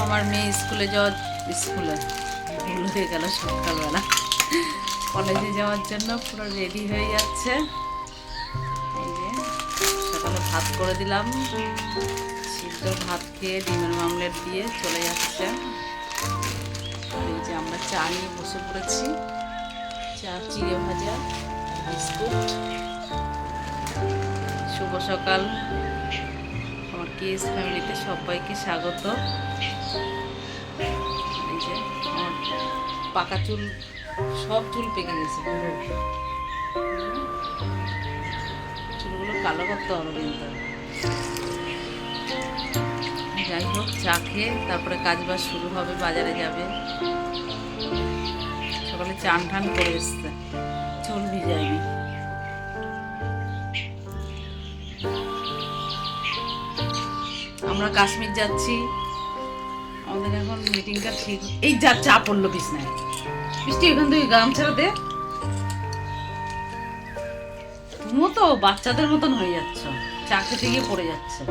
আমার মেয়ে স্কুলে যাওয়ার স্কুলে ভুল হয়ে গেল সকালবেলা। কলেজে যাওয়ার জন্য পুরো রেডি হয়ে যাচ্ছে। এই সকালে ভাত করে দিলাম। সিদ্ধ ভাত খেয়ে ডিমের মামলেট দিয়ে চলে যাচ্ছে। এই যে আমরা চা নিয়ে বসে পড়েছি। চা, চিড়ে ভাজা, বিস্কুট। শুভ সকাল। আমার কেস ফ্যামিলিতে সবাইকে স্বাগত। পাকা চুল, সব চুল পেকে গেছে। চুলগুলো কালো করতে হবে কিন্তু। যাই হোক, চা খেয়ে তারপরে কাজ বাজ শুরু হবে, বাজারে যাবে। সকালে চান টান করে এসছে, চুল ভিজায়নি। আমরা কাশ্মীর যাচ্ছি। আমাদের এখন মিটিংটা ঠিক। এই যা চা পড়ল বিছনায়। বৃষ্টি এখান থেকে গামছাড়া দে। তুমিও তো বাচ্চাদের মতন হয়ে যাচ্ছ। চা খেতে গিয়ে পড়ে যাচ্ছে।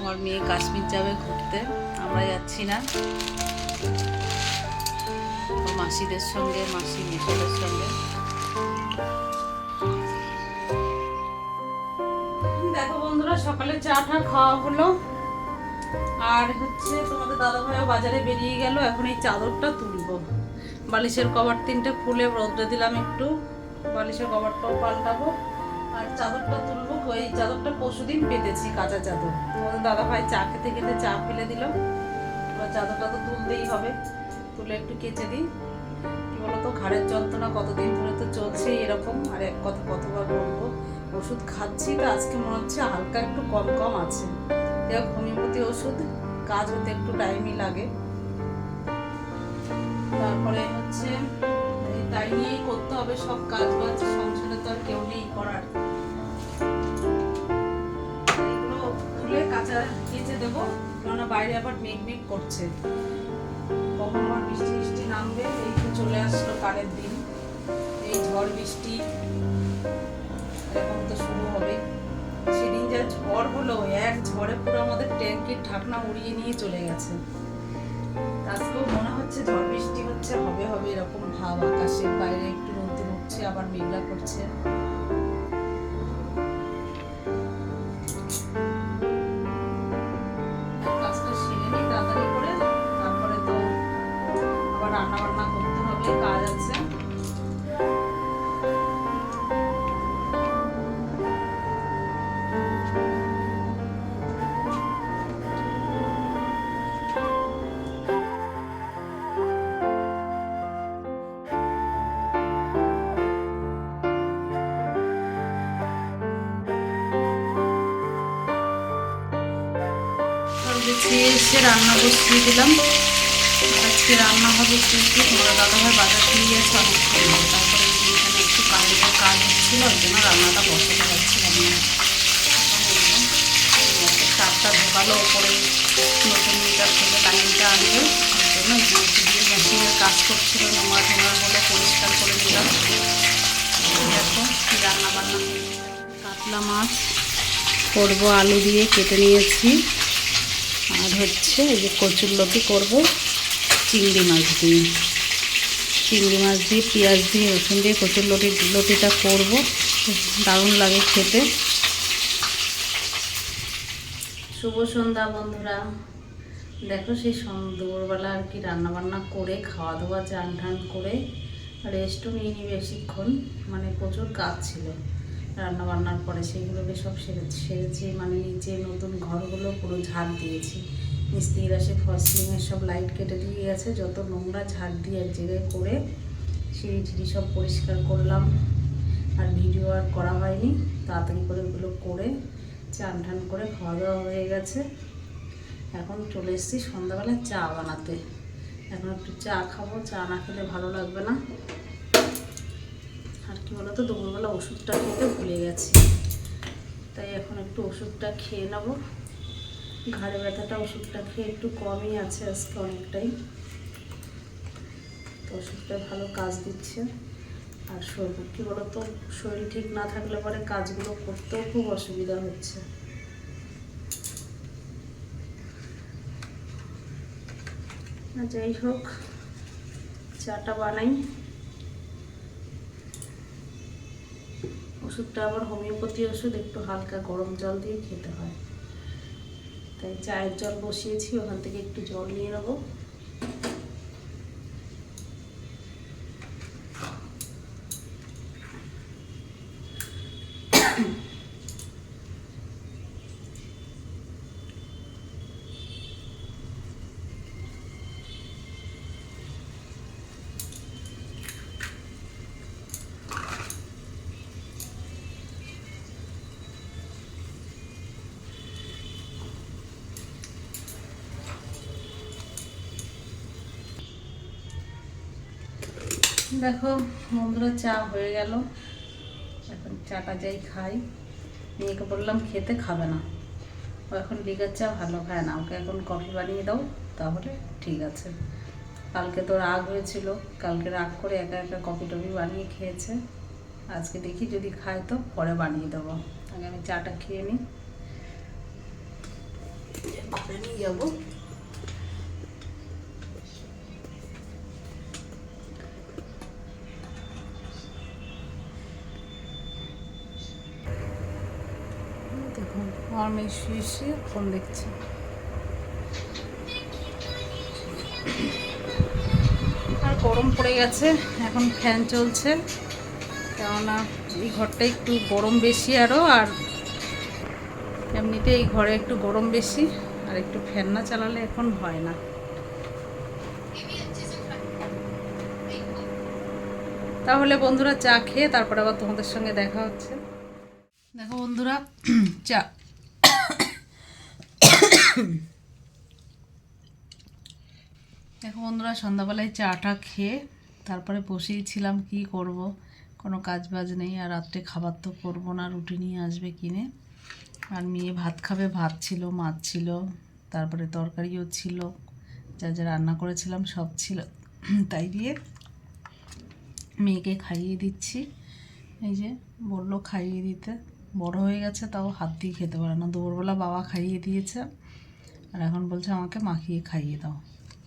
আমার মেয়ে কাশ্মীর যাবে ঘুরতে। আমরা যাচ্ছি না। মাসিদের সঙ্গে মাসি মেশোদের সঙ্গে। সকালে চা টা খাওয়া হলো। আর হচ্ছে তোমাদের দাদা ভাইও বাজারে বেরিয়ে গেল, এখন এই চাদরটা তুলবো। বালিশের কভার তিনটে খুলে রোদ্রে দিলাম একটু, বালিশের কভারটাও পাল্টাবো। আর চাদরটা তুলবো ওই চাদরটা পরশু দিন পেতেছি, কাঁচা চাদর। তোমাদের দাদা ভাই চা খেতে খেতে চা ফেলে দিল। এবার চাদরটা তো তুলতেই হবে, তুলে একটু কেচে দিই। কি বলতো, ঘাড়ের যন্ত্রণা কতদিন ধরে তো চলছে এরকম, আর এক কথা কতবার বলব। ওষুধ খাচ্ছি, তো আজকে মনে হচ্ছে হালকা একটু কম কম আছে। দেখ হোমিওপ্যাথি ওষুধ, কাজ হতে একটু টাইমই লাগে। তারপরে হচ্ছে তাই নিয়েই করতে হবে সব কাজ বাজ সংসারে তো আর কেউ নেই করার। এগুলো তুলে কাঁচা কেচে দেবো, কেননা বাইরে আবার মেঘ মেঘ করছে। কখন আবার বৃষ্টি বৃষ্টি নামবে, এই চলে আসলো কারের দিন। এই ঝড় বৃষ্টি। এখন তো শুরু হবে সেদিন যা ঝড় হলো, এক ঝড়ে পুরো আমাদের ট্যাঙ্কির ঢাকনা উড়িয়ে নিয়ে চলে গেছে। আজকেও মনে হচ্ছে ঝড় বৃষ্টি হচ্ছে, হবে হবে এরকম ভাব। আকাশে বাইরে একটু রোদ্দুর উঠছে আবার মেঘলা করছে। রান্না বান্না করতে হবে, কাজ আছে। গুছিয়ে এসে রান্না বসিয়ে দিলাম। আজকে রান্না হবে কিন্তু তোমার দাদাভাই বাজার দিয়ে গেছে অনেকক্ষণ। তারপরে এখানে একটু কারেন্টের কাজ হচ্ছিল, ওই জন্য রান্নাটা বসাতে পারছিলাম না। তারটা ঢোকালো, ওপরে নতুন মিটার থেকে লাইনটা আনবে ওই জন্য দিয়ে মেশিনের কাজ করছিল, নোংরা টোংরা বলে পরিষ্কার করে দিলাম দেখো রান্না বান্না কাতলা মাছ, করব আলু দিয়ে কেটে নিয়েছি। আর হচ্ছে, এই যে কচুর লতি করব। চিংড়ি মাছ দিয়ে। চিংড়ি মাছ দিয়ে, পেঁয়াজ দিয়ে, রসুন দিয়ে কচুর লতি, লতিটা করব। দারুণ লাগে খেতে। শুভ সন্ধ্যা বন্ধুরা। দেখো সেই দুপুরবেলা আর কি রান্না বান্না করে খাওয়া দাওয়া চান টান করে রেস্টও নিয়ে নি বেশিক্ষণ। মানে প্রচুর কাজ ছিল। রান্না বান্নার পরে সেগুলোকে সব সেরে সেরেছি মানে নিচে নতুন ঘরগুলো পুরো ঝাড় দিয়েছি। মিস্ত্রিরা সে ফসলিংয়ের সব লাইট কেটে দিয়ে গেছে, যত নোংরা ঝাড় দিয়ে এক জায়গায় করে সিঁড়ি টিড়ি সব পরিষ্কার করলাম। আর ভিডিও আর করা হয়নি, তাড়াতাড়ি করে ওগুলো করে চান টান করে খাওয়া দাওয়া হয়ে গেছে। এখন চলে এসেছি সন্ধ্যাবেলা চা বানাতে। এখন একটু চা খাব, চা না খেলে ভালো লাগবে না। আর কি বলো তো দুপুরবেলা ওষুধটা খেতে ভুলে গেছি। তাই এখন একটু ওষুধটা খেয়ে নেব। ঘাড়ে ব্যথাটা ওষুধটা খেয়ে একটু কমই আছে আজকে অনেকটাই। তো ওষুধটা ভালো কাজ দিচ্ছে। আর শরীর, কী বলো তো শরীর ঠিক না থাকলে পরে কাজগুলো করতেও খুব অসুবিধা হচ্ছে। যাই হোক, চাটা বানাই। ওষুধটা আবার হোমিওপ্যাথি ওষুধ, একটু হালকা গরম জল দিয়ে খেতে হয়। তাই চায়ের জল বসিয়েছি, ওখান থেকে একটু জল নিয়ে নেব। দেখো, বন্ধুরা, চা হয়ে গেল। এখন চাটা যাই খাই। মেয়েকে বললাম, খেতে খাবে না। ও এখন লিগার চা ভালো খায় না। ওকে এখন কফি বানিয়ে দাও, তাহলে ঠিক আছে। কালকে তো রাগ হয়েছিল। কালকে রাগ করে একা একা কফি টফি বানিয়ে খেয়েছে। আজকে দেখি যদি খায় তো পরে বানিয়ে দেবো। আগে আমি চাটা খেয়ে নিই। নিয়ে যাব। আমার মেয়ে শুয়ে শুয়ে ফোন দেখছে। আর গরম পড়ে গেছে, এখন ফ্যান চলছে। কেননা এই ঘরটা একটু গরম বেশি আরও আর এমনিতে এই ঘরে একটু গরম বেশি, আর একটু ফ্যান না চালালে এখন হয় না। তাহলে বন্ধুরা চা খেয়ে তারপরে আবার তোমাদের সঙ্গে দেখা হচ্ছে। দেখো বন্ধুরা, চা দেখো বন্ধুরা, সন্ধ্যাবেলায় চাটা খেয়ে তারপরে বসেইছিলাম কি করব। কোনো কাজ বাজ নেই আর রাত্রে খাবার তো করব না, রুটি নিয়ে আসবে কিনে। আর মেয়ে ভাত খাবে, ভাত ছিল, মাছ ছিল, তারপরে তরকারিও ছিল, যা যা রান্না করেছিলাম সব ছিল। তাই দিয়ে মেয়েকে খাইয়ে দিচ্ছি। এই যে বলল খাইয়ে দিতে, বড় হয়ে গেছে, তাও হাত দিয়ে খেতে পারে না। দুপুরবেলা বাবা খাইয়ে দিয়েছে। আর এখন বলছে আমাকে মাখিয়ে খাইয়ে দাও।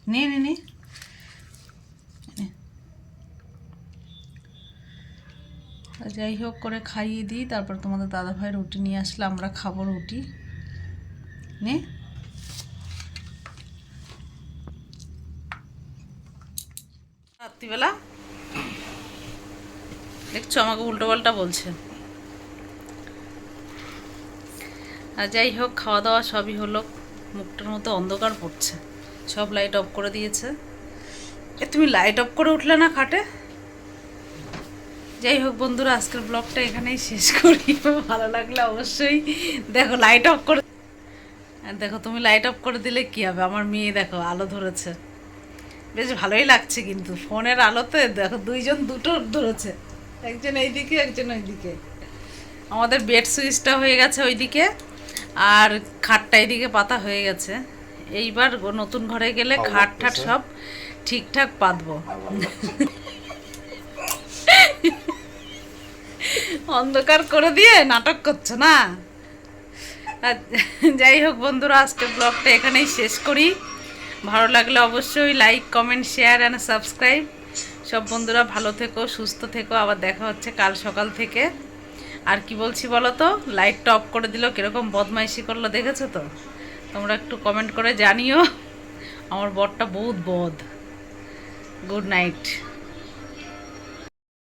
নে নে নে। যাই হোক করে খাইয়ে দিই, তারপর তোমাদের দাদা ভাই রুটি নিয়ে আসলে আমরা খাব রুটি। নে। রাত্রিবেলা দেখছ আমাকে উল্টো পাল্টা বলছে। আর যাই হোক, খাওয়া দাওয়া সবই হলো। মুখটার মতো অন্ধকার পড়ছে সব লাইট অফ করে দিয়েছে। এ, তুমি লাইট অফ করে উঠলে না খাটে? যাই হোক বন্ধুরা, আজকের ব্লগটা এখানেই শেষ করি। ভালো লাগলে অবশ্যই দেখো লাইট অফ করে দেখো, তুমি লাইট অফ করে দিলে কি হবে? আমার মেয়ে দেখো, আলো ধরেছে। বেশ ভালোই লাগছে কিন্তু। ফোনের আলোতে দেখো, দুইজন দুটো ধরেছে। একজন এইদিকে, একজন ওইদিকে। আমাদের বেড সুইচটা হয়ে গেছে ওইদিকে। আর খাটটা এদিকে পাতা হয়ে গেছে। এইবার নতুন ঘরে গেলে খাট ঠাট সব ঠিকঠাক পাতবো। অন্ধকার করে দিয়ে নাটক করছ না? আর যাই হোক বন্ধুরা আজকে ব্লগটা এখানেই শেষ করি। ভালো লাগলে অবশ্যই like comment share and subscribe. সব বন্ধুরা ভালো থেকো সুস্থ থেকো। আবার দেখা হচ্ছে কাল সকাল থেকে। আর কি বলছি বলো তো? লাইটটা অফ করে দিল, কীরকম বদমাইশি করল দেখেছ তো? তোমরা একটু কমেন্ট করে জানিও। আমার বরটা বহুত বদ। Good night